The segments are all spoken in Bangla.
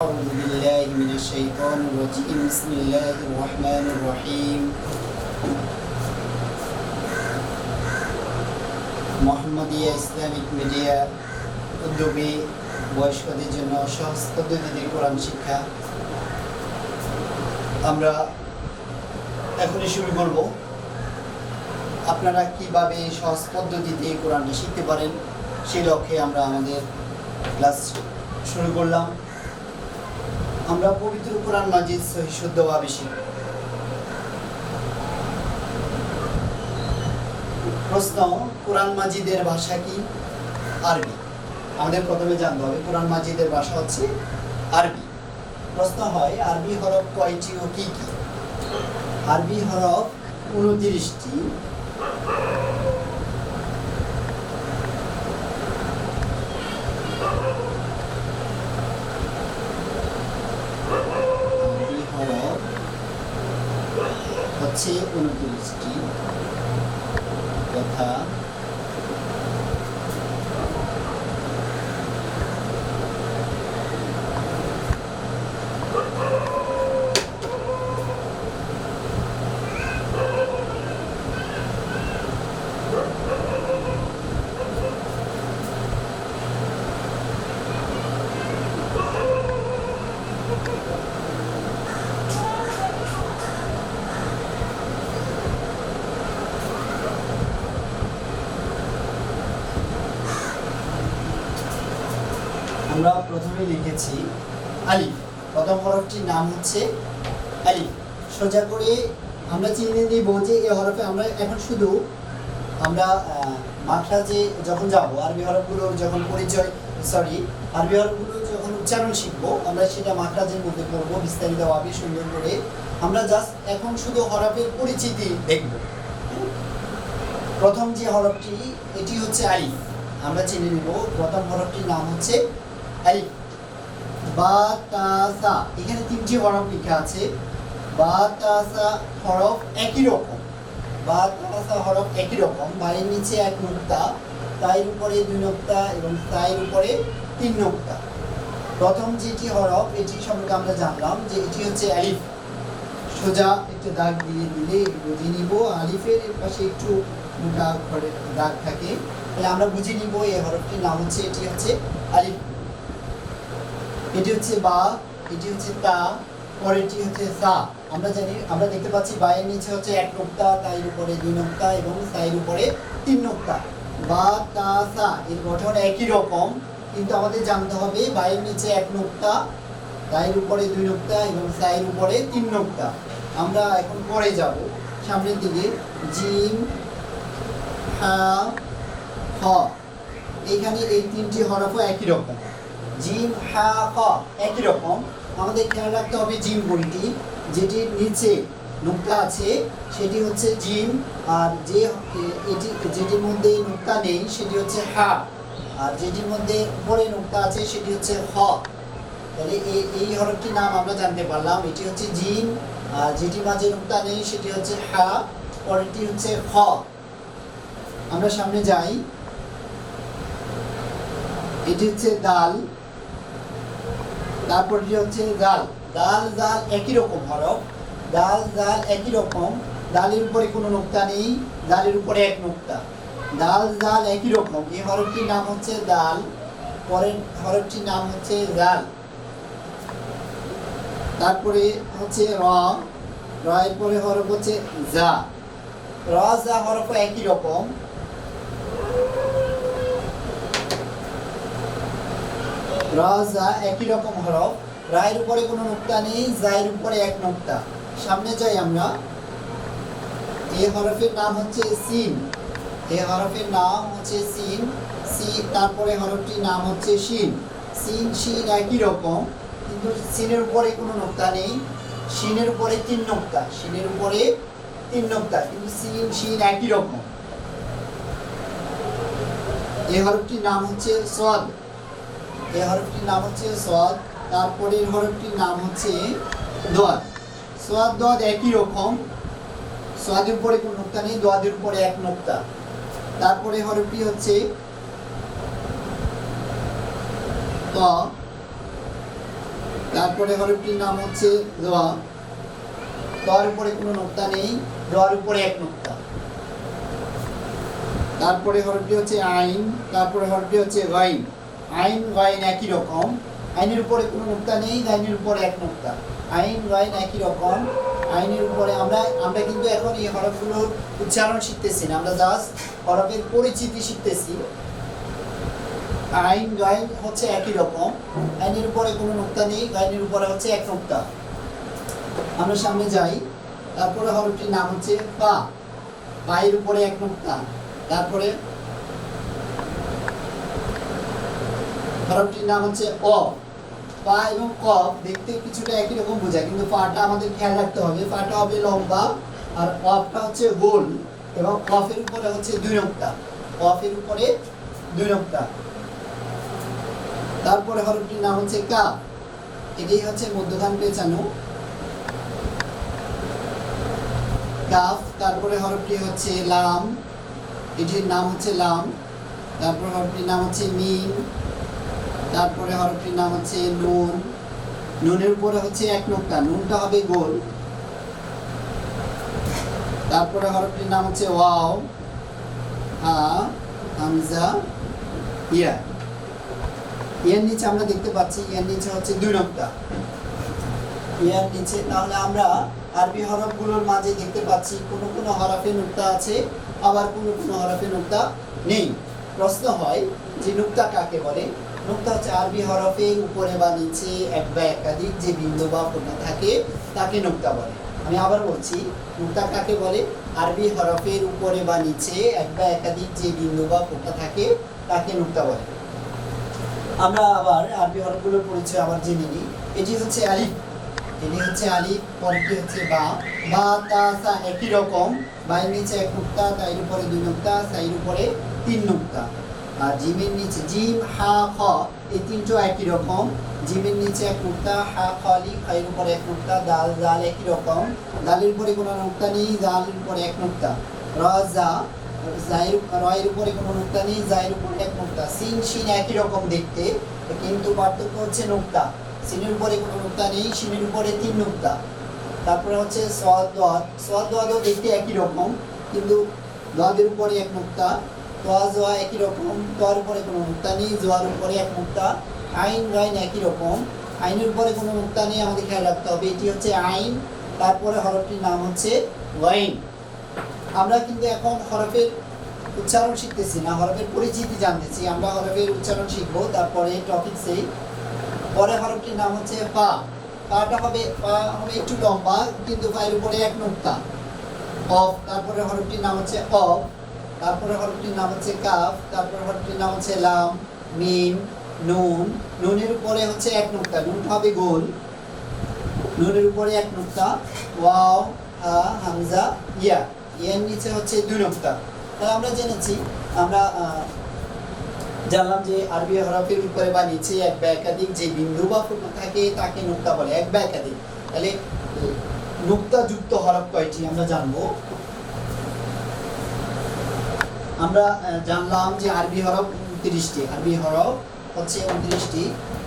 أعوذ بالله من الشيطان الرجيم بسم الله الرحمن الرحيم মোহাম্মদিয়া ইসলামিক মিডিয়া উদ্যোগে বয়স্কদের জন্য সহজ পদ্ধতিতে কোরআন শিক্ষা আমরা এখনই শুরু করব আপনারা কিভাবে সহজ পদ্ধতিতে কোরআনটা শিখতে পারেন সেই লক্ষ্যে আমরা আমাদের ক্লাস শুরু করলাম আমরা পবিত্র কোরআন মাজিদ সহি শুদ্ধভাবে শিখব প্রশ্ন, কোরআন মাজিদের ভাষা কি? আরবি। আমাদের প্রথমে জানতে হবে, কোরআন মাজিদের ভাষা হচ্ছে আরবি। প্রশ্ন হয়, আরবি হরফ কয়টি ও কি কি? আরবি হরফ উনত্রিশটি আরবি হরফ হচ্ছে উনত্রিশটি যথা আমরা প্রথমে লিখেছি আলিফ। প্রথম হরফটির নাম হচ্ছে আলিফ। সোজা করে আমরা চিনে নিব যে এই হরফে আমরা এখন শুধু আমরা মাখরাজে যখন যাব, আরবি হরফগুলোর যখন পরিচয় সরি আরবি হরফগুলো যখন উচ্চারণ শিখব, আমরা সেটা মাখরাজের মধ্যে পড়ব বিস্তারিতভাবে সুন্দর করে আমরা জাস্ট এখন শুধু হরফের পরিচিতি দেখব। প্রথম যে হরফটি, এটি হচ্ছে আলিফ। আমরা চিনে নিব। প্রথম হরফটির নাম হচ্ছে আলিফ বা তা সা এখানে তিনটি হরফ লেখা আছে। বা তা সা হরফ একই রকম। বা তা সা হরফ একই রকম। বাড়ির নিচে এক নোক্তা, তাইর উপরে দুই নোক্তা এবং তাইর উপরে তিন নোক্তা। প্রথম যেটি হরফ, এটি সম্পর্কে আমরা জানলাম যে এটি হচ্ছে আলিফ। সোজা একটু দাগ দিয়ে দিলে বুঝে নিব। আলিফের পাশে একটু দাগ দাগ থাকে। তাহলে আমরা বুঝে নিব এই হরফটির নাম হচ্ছে, এটি হচ্ছে আলিফ। এটি হচ্ছে বা, এটি হচ্ছে তা পরেরটি হচ্ছে সা। আমরা জানি, আমরা দেখতে পাচ্ছি বায়ের নিচে হচ্ছে এক নোক্তা, তাইর উপরে দুই নোক্তা এবং সাইয়ের উপরে তিন নোক্তা। বা, তা, সা, এর গঠন একই রকম, কিন্তু আমাদের জানতে হবে বায়ের নিচে এক নোক্তা, তাইর উপরে দুই নোক্তা এবং সাইয়ের উপরে তিন নোক্তা। আমরা এখন পরে যাব। সামনের দিকে, জিম, হা, হ। এখানে এই তিনটি হরফও একই রকম। জিম হা, ক একই রকম। আমাদের খেয়াল রাখতে হবে জিম বইটি। যেটির নিচে নোক্তা আছে, সেটি হচ্ছে জিম আর যে, এটি, যেটির মধ্যে নোক্তা নেই, সেটি হচ্ছে হা। আর যেটির মধ্যে উপরে নোক্তা আছে, সেটি হচ্ছে হ তাহলে এই এই হরফটির নাম আমরা জানতে পারলাম। এটি হচ্ছে জিম আর যেটির মাঝে নোক্তা নেই, সেটি হচ্ছে হা, পরেরটি হচ্ছে হ আমরা সামনে যাই। এটি হচ্ছে দাল। তারপরটি হচ্ছে দাল দাল দাল একই রকম হরফ দাল দাল একই রকম দালের উপরে কোনো নোক্তা নেই দালের উপরে এক নোক্তা। দাল দাল একই রকম, এই হরফটির নাম হচ্ছে দাল পরের হরফটির নাম হচ্ছে দাল তারপরে হচ্ছে র র এর পরে হরফ হচ্ছে যা র যা হরফ একই রকম। রাজা একই রকম হরফ। রায়ের উপরে কোনো নোক্তা নেই, জায়ের উপরে এক নোক্তা। সামনে যাই আমরা। এই হরফের নাম হচ্ছে সিন। এই হরফের নাম হচ্ছে সিন। সি তারপরে হরফটির নাম হচ্ছে শিন। সিন, শিন একই রকম, কিন্তু সিনের উপরে কোনো নোক্তা নেই। শিনের উপরে তিন নোক্তা। শিনের উপরে তিন নোক্তা, কিন্তু সিন, শিন একই রকম। এই হরফটির নাম হচ্ছে সদ। এই হরফটির নাম হচ্ছে সোয়াদ তারপরের হরফটির নাম হচ্ছে দোয়াদ। সোয়াদ দোয়াদ একই রকম। সোয়াদের উপরে কোনো নোক্তা নেই, দোয়াদের উপরে এক নোক্তা। তারপরে হরফটি হচ্ছে ত তারপরে হরফটির নাম হচ্ছে দোয়া দোয়ার উপরে কোনো নোক্তা নেই দোয়ার উপরে এক নোক্তা। তারপরে হরফটি হচ্ছে আইন, তারপরে হরফটি হচ্ছে গাইন। আইন গাইন একই রকম। আইনের উপরে কোনো নোক্তা নেই গাইনের উপরে এক নোক্তা আইন গাইন একই রকম। আইনের উপরে আমরা আমরা কিন্তু এখন এই হরফগুলোর উচ্চারণ শিখতেছি না। আমরা জাস্ট হরফের পরিচিতি শিখতেছি। আইন গাইন হচ্ছে একই রকম। আইনের উপরে কোনো নোক্তা নেই গাইনের উপরে হচ্ছে এক নোক্তা আমরা সামনে যাই। তারপরে হরফটির নাম হচ্ছে পা। পায়ের উপরে এক নোক্তা তারপরে হরফটির নাম হচ্ছে অ। পা এবং কফ দেখতে কিছুটা একই রকম বোঝায়, কিন্তু পাটা আমাদের খেয়াল রাখতে হবে। পাটা হবে লম্বা আর কফটা হচ্ছে গোল এবং কফের উপরে হচ্ছে দুই নোক্তা। কফের উপরে দুই নোক্তা। তারপরে হরফটির নাম হচ্ছে কা। এটাই হচ্ছে মধ্যখান পেঁচানো। কাফ, তারপরে হরফটি হচ্ছে লাম। এটির নাম হচ্ছে লাম। তারপরে হরফটির নাম হচ্ছে মিম। তারপরে হরফটির নাম হচ্ছে নুন। নুনের উপরে হচ্ছে এক নোক্তা, নুনটা হবে গোল। তারপরে হরফটির নাম হচ্ছে ওয়াও হা হামজা, ইয়া। ইয়ার নিচে আমরা দেখতে পাচ্ছি, ইয়ার নিচে হচ্ছে দুই নোক্তা। ইয়ার নিচে তাহলে আমরা আরবি হরফগুলোর মাঝে দেখতে পাচ্ছি, কোনো কোনো হরফে নুক্তা আছে, আবার কোনো কোনো হরফে নুক্তা নেই। প্রশ্ন হয় যে নুক্তা কাকে বলে? নুক্তা হচ্ছে আরবি হরফের উপরে বা নিচে এক বা একাধিক যে বিন্দু বা কোনা থাকে, তাকে নুক্তা বলে। আমি আবার বলছি, নুক্তা কাকে বলে? আরবি হরফের উপরে বা নিচে এক বা একাধিক যে বিন্দু বা কোনা থাকে, তাকে নুক্তা বলে। আমরা আবার আরবি হরফগুলোর পরিচয় আবার জেনে নিই। এটি হচ্ছে আলিফ। এটি হচ্ছে আলিফ পরটি হচ্ছে বা। বা, তা, সা একই রকম। বাইয়ের নিচে এক নুক্তা, তাইর উপরে দুই নুক্তা, সাইর উপরে তিন নুক্তা। জিমের নিচে, জিম, হা, খ, এই তিনটো একই রকম। জিমের নিচে এক নুক্তা হা খলি খাইয়ের উপরে এক নুক্তা দাল, জাল একই রকম। দালের উপরে কোনো নুক্তা নেই, জালের উপরে এক নুক্তা র, জা, জায়ের, রয়ের উপরে কোনো নুক্তা নেই, জায়ের উপরে এক নুক্তা সিন, শিন একই রকম দেখতে, কিন্তু পার্থক্য হচ্ছে নুক্তা সিনের উপরে কোনো নুক্তা নেই সিনের উপরে তিন নুক্তা তারপরে হচ্ছে সদ দদ সদ দদও দেখতে একই রকম, কিন্তু দদের উপরে এক নুক্তা তোয়া জোয়া একই রকম তোয়ার উপরে কোনো মুক্তা নেই জোয়ার উপরে এক মুক্তা আইন গাইন একই রকম আইনের উপরে কোনো মুক্তা নেই আমাদের খেয়াল রাখতে হবে। এটি হচ্ছে আইন, তারপরে হরফটির নাম হচ্ছে ওয়াইন। আমরা কিন্তু এখন হরফের উচ্চারণ শিখতেছি না, হরফের পরিচিতি জানতেছি। আমরা হরফের উচ্চারণ শিখব, তারপরে টপিকসে পরে হরফটির নাম হচ্ছে পা। পাটা হবে, পা হবে একটু লম্বা, কিন্তু পায়ের উপরে এক নোক্তা। অফ, তারপরে হরফটির নাম হচ্ছে অফ। তারপরে হরফটির নাম হচ্ছে কাফ, তারপরে হরফটির নাম হচ্ছে লাম, মিম, নুন, নুনের উপরে হচ্ছে এক নোক্তা নুনটা হবে গোল। নুনের উপরে এক নোক্তা, ওয়াও হা হামজা, ইয়া। ইয়ার নিচে হচ্ছে দুই নোক্তা। তাহলে আমরা জেনেছি, আমরা জানলাম যে আরবি হরফের উপরে বা নিচে এক বা একাধিক যে বিন্দু বা ফুটো থাকে তাকে নুক্তা বলে, এক বা একাধিক তাহলে নুক্তা যুক্ত হরফ কয়টি আমরা জানব? আমরা জানলাম যে আরবি হরফ উনত্রিশটি। আরবি হরফ হচ্ছে উনত্রিশটি।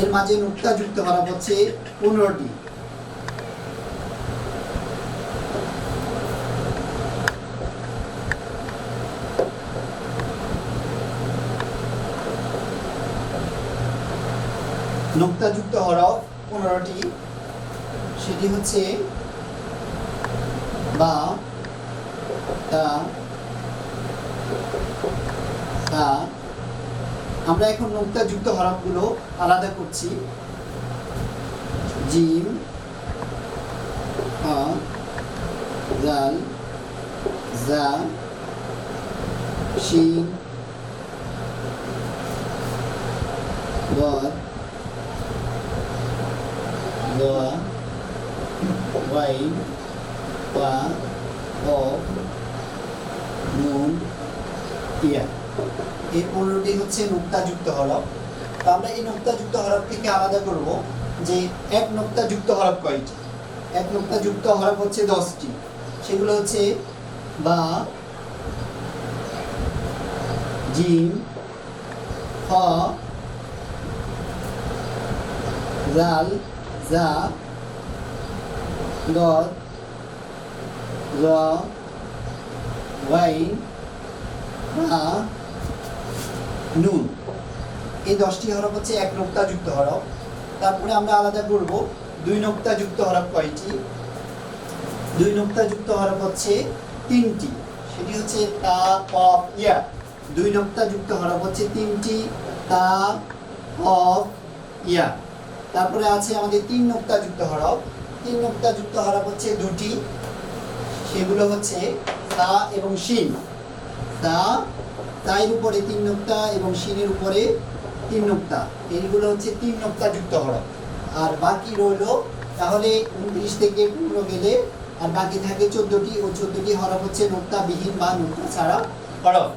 এর মাঝে নুক্তা যুক্ত হরফ হচ্ছে পনেরোটি। নুক্তাযুক্ত হরফ পনেরোটি। সেটি হচ্ছে বা, তা আমরা এখন নুক্তাযুক্ত হরফগুলো আলাদা করছি। জিম জাল জা শিন গদ দোয়া অ নুন ইয়া এই পনেরোটি হচ্ছে নুক্তাযুক্ত হরফ। তো আমরা এই নুক্তাযুক্ত হরফ থেকে আলাদা করব যে এক নুক্তাযুক্ত হরফ কয়টি? এক নুক্তাযুক্ত হরফ হচ্ছে দশটি। সেগুলো হচ্ছে বা জিম খ, জাল, জা দদ র ওয়াই রা নুন। এই দশটি হরফ হচ্ছে এক নোক্তাযুক্ত হরফ। তারপরে আমরা আলাদা করব, দুই নোক্তাযুক্ত হরফ কয়টি? দুই নোক্তাযুক্ত হরফ হচ্ছে তিনটি। সেটি হচ্ছে তা কফ ইয়া। দুই নোক্তাযুক্ত হরফ হচ্ছে তিনটি, তা কফ ইয়া। তারপরে আছে আমাদের তিন নোক্তাযুক্ত হরফ। তিন নোক্তাযুক্ত হরফ হচ্ছে দুটি। সেগুলো হচ্ছে তা এবং শিন। তা, তাইর উপরে তিন নোক্তা এবং শিনের উপরে তিন নোক্তা। এইগুলো হচ্ছে তিন নোক্তাযুক্ত হরফ আর বাকি রইল, তাহলে উনত্রিশ থেকে পনেরো গেলে, আর বাকি থাকে চোদ্দটি, ও চোদ্দটি হরফ হচ্ছে নোক্তাবিহীন বা নোক্তা ছাড়া হরফ।